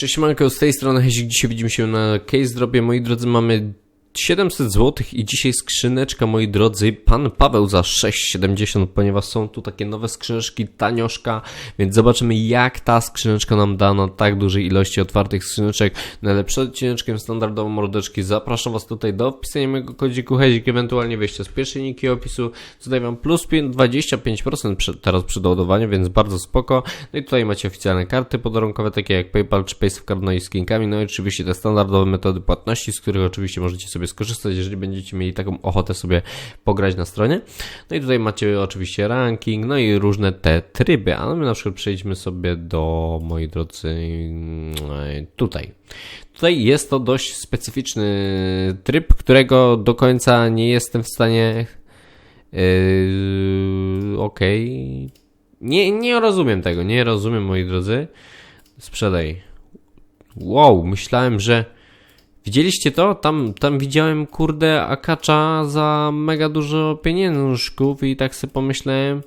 Cześć Manko, z tej strony Hesik, dzisiaj widzimy się na Case Dropie. Moi drodzy, mamy 700 zł i dzisiaj skrzyneczka, moi drodzy, pan Paweł za 6,70, ponieważ są tu takie nowe skrzyneczki, tanioszka, więc zobaczymy jak ta skrzyneczka nam da na tak dużej ilości otwartych skrzyneczek. Najlepszy odcineczkiem standardowo mordeczki. Zapraszam was tutaj do wpisania mojego kodziku Hezik, ewentualnie wejścia z pierwszej linki opisu. Tutaj wam plus 5, 25% przy, teraz przy doładowaniu, więc bardzo spoko. No i tutaj macie oficjalne karty podarunkowe, takie jak PayPal czy PaySafeCard, no i skinkami, no i oczywiście te standardowe metody płatności, z których oczywiście możecie sobie skorzystać, jeżeli będziecie mieli taką ochotę sobie pograć na stronie. No i tutaj macie oczywiście ranking, no i różne te tryby, a my na przykład przejdźmy sobie do, moi drodzy, tutaj. Tutaj jest to dość specyficzny tryb, którego do końca nie jestem w stanie Yy, Okej. Okay. Nie, nie rozumiem tego, nie rozumiem moi drodzy. Sprzedaj. Wow, myślałem, że Widzieliście to? Tam, tam widziałem, kurde, Akacza za mega dużo pieniążków i tak sobie pomyślałem,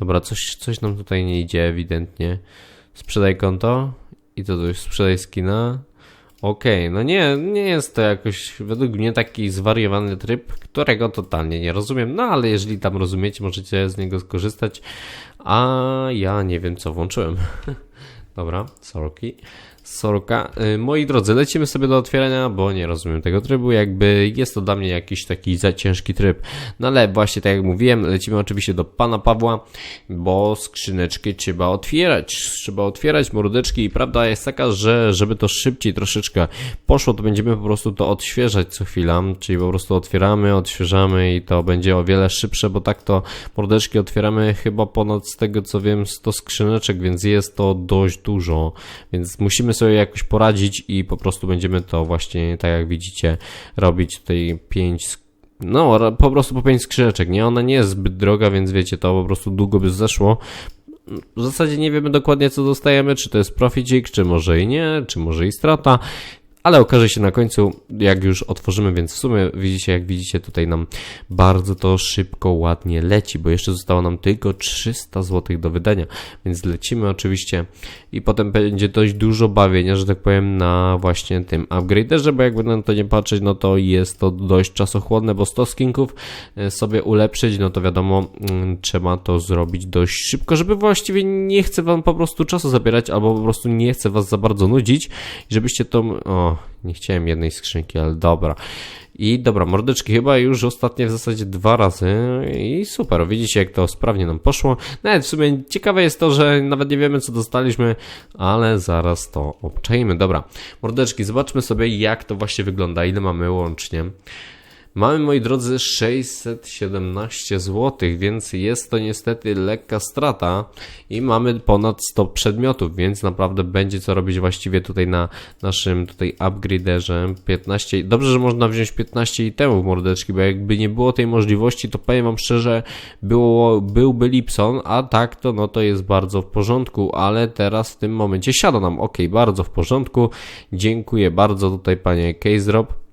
dobra, coś, coś nam tutaj nie idzie ewidentnie. Sprzedaj konto i to już sprzedaj skina. Okej, okay, no nie, nie jest to jakoś według mnie taki zwariowany tryb, którego totalnie nie rozumiem, no ale jeżeli tam rozumiecie, możecie z niego skorzystać, a ja nie wiem co włączyłem. Dobra, sorki. Sorka. Y, moi drodzy, lecimy sobie do otwierania, bo nie rozumiem tego trybu, jakby jest to dla mnie jakiś taki za ciężki tryb. No ale właśnie tak jak mówiłem, lecimy oczywiście do pana Pawła, bo skrzyneczki trzeba otwierać. Trzeba otwierać mordeczki i prawda jest taka, że żeby to szybciej troszeczkę poszło, to będziemy po prostu to odświeżać co chwila, czyli po prostu otwieramy, odświeżamy i to będzie o wiele szybsze, bo tak to mordeczki otwieramy chyba ponad z tego co wiem 100 skrzyneczek, więc jest to dość dużo, więc musimy sobie jakoś poradzić i po prostu będziemy to właśnie, tak jak widzicie, robić tutaj 5 no, po prostu po 5 skrzyneczek, nie? Ona nie jest zbyt droga, więc wiecie, to po prostu długo by zeszło. W zasadzie nie wiemy dokładnie, co dostajemy, czy to jest proficik, czy może i nie, czy może i strata ale okaże się na końcu, jak już otworzymy, więc w sumie widzicie, jak widzicie, tutaj nam bardzo to szybko, ładnie leci, bo jeszcze zostało nam tylko 300 zł do wydania, więc lecimy oczywiście i potem będzie dość dużo bawienia, że tak powiem, na właśnie tym upgraderze, bo jakby na to nie patrzeć, no to jest to dość czasochłonne, bo 100 skinków e, sobie ulepszyć, no to wiadomo, mm, trzeba to zrobić dość szybko, żeby właściwie nie chcę wam po prostu czasu zabierać, albo po prostu nie chcę was za bardzo nudzić, żebyście to... O, nie chciałem jednej skrzynki, ale dobra. I dobra, mordeczki chyba już ostatnie w zasadzie dwa razy i super, widzicie jak to sprawnie nam poszło. Nawet w sumie ciekawe jest to, że nawet nie wiemy co dostaliśmy, ale zaraz to obczajmy. Dobra, mordeczki, zobaczmy sobie jak to właśnie wygląda, ile mamy łącznie. Mamy, moi drodzy, 617 zł, więc jest to niestety lekka strata i mamy ponad 100 przedmiotów, więc naprawdę będzie co robić właściwie tutaj na naszym tutaj upgraderze 15. Dobrze, że można wziąć 15 itemów mordeczki, bo jakby nie było tej możliwości, to powiem wam szczerze, było, byłby Lipson, a tak to no to jest bardzo w porządku, ale teraz w tym momencie siada nam, ok, bardzo w porządku, dziękuję bardzo tutaj panie Case Drop.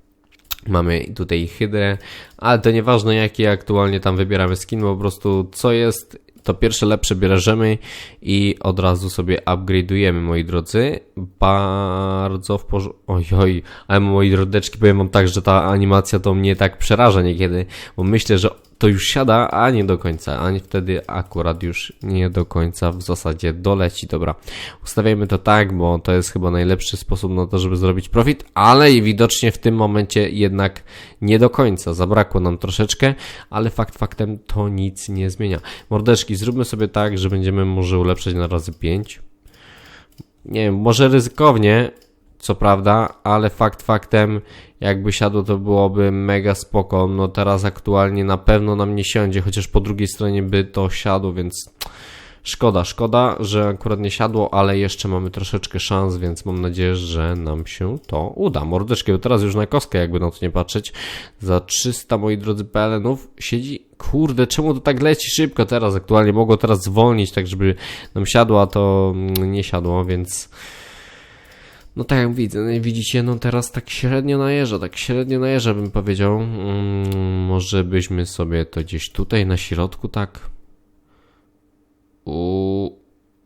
Mamy tutaj hydrę, ale to nieważne jaki aktualnie tam wybieramy skin, po prostu co jest, to pierwsze lepsze bierzemy i od razu sobie upgrade'ujemy, moi drodzy. Bardzo w porządku. Ojoj, ale moi drodeczki, powiem wam tak, że ta animacja to mnie tak przeraża niekiedy, bo myślę, że to już siada, a nie do końca, ani wtedy akurat już nie do końca w zasadzie doleci. Dobra, ustawiajmy to tak, bo to jest chyba najlepszy sposób na to, żeby zrobić profit, ale widocznie w tym momencie jednak nie do końca. Zabrakło nam troszeczkę, ale fakt faktem to nic nie zmienia. Mordeczki, zróbmy sobie tak, że będziemy może ulepszać na razy 5. Nie wiem, może ryzykownie, co prawda, ale fakt faktem, jakby siadło to byłoby mega spoko. No teraz aktualnie na pewno nam nie siądzie, chociaż po drugiej stronie by to siadło, więc szkoda, szkoda, że akurat nie siadło, ale jeszcze mamy troszeczkę szans, więc mam nadzieję, że nam się to uda. Mordeczkę, bo teraz już na kostkę, jakby na to nie patrzeć, za 300, moi drodzy, PLN-ów siedzi kurde, czemu to tak leci szybko teraz? Aktualnie mogło teraz zwolnić, tak żeby nam a to nie siadło, więc no tak jak widzę, no widzicie, no teraz tak średnio najeżdża, tak średnio najeżdża bym powiedział. Mm, może byśmy sobie to gdzieś tutaj na środku tak... U...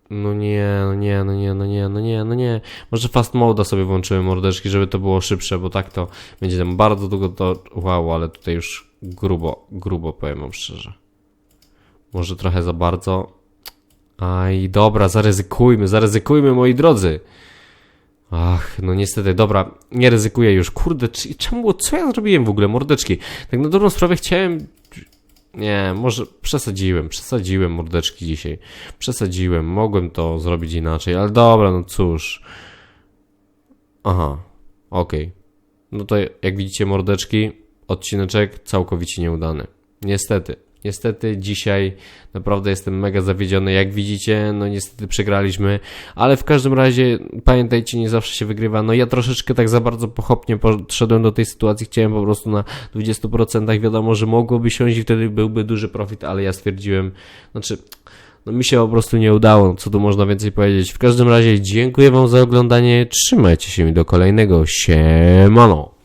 No nie, no nie, no nie, no nie, no nie, no nie. Może fast mode'a sobie włączyłem mordeczki, żeby to było szybsze, bo tak to będzie tam bardzo długo to... Wow, ale tutaj już grubo, grubo powiem wam szczerze. Może trochę za bardzo. Aj, dobra, zaryzykujmy, zaryzykujmy, moi drodzy. Ach, no niestety, dobra, nie ryzykuję już. Kurde, czemu, co ja zrobiłem w ogóle, mordeczki? Tak na dobrą sprawę chciałem... Nie, może przesadziłem, przesadziłem mordeczki dzisiaj. Przesadziłem, mogłem to zrobić inaczej, ale dobra, no cóż. Aha, okej. No to jak widzicie, mordeczki, odcineczek całkowicie nieudany. Niestety. Niestety dzisiaj naprawdę jestem mega zawiedziony. Jak widzicie, no niestety przegraliśmy, ale w każdym razie pamiętajcie, nie zawsze się wygrywa. No ja troszeczkę tak za bardzo pochopnie podszedłem do tej sytuacji. Chciałem po prostu na 20%. Wiadomo, że mogłoby siąść i wtedy byłby duży profit, ale ja stwierdziłem, znaczy no mi się po prostu nie udało, co tu można więcej powiedzieć. W każdym razie dziękuję wam za oglądanie, trzymajcie się mi do kolejnego, siemano!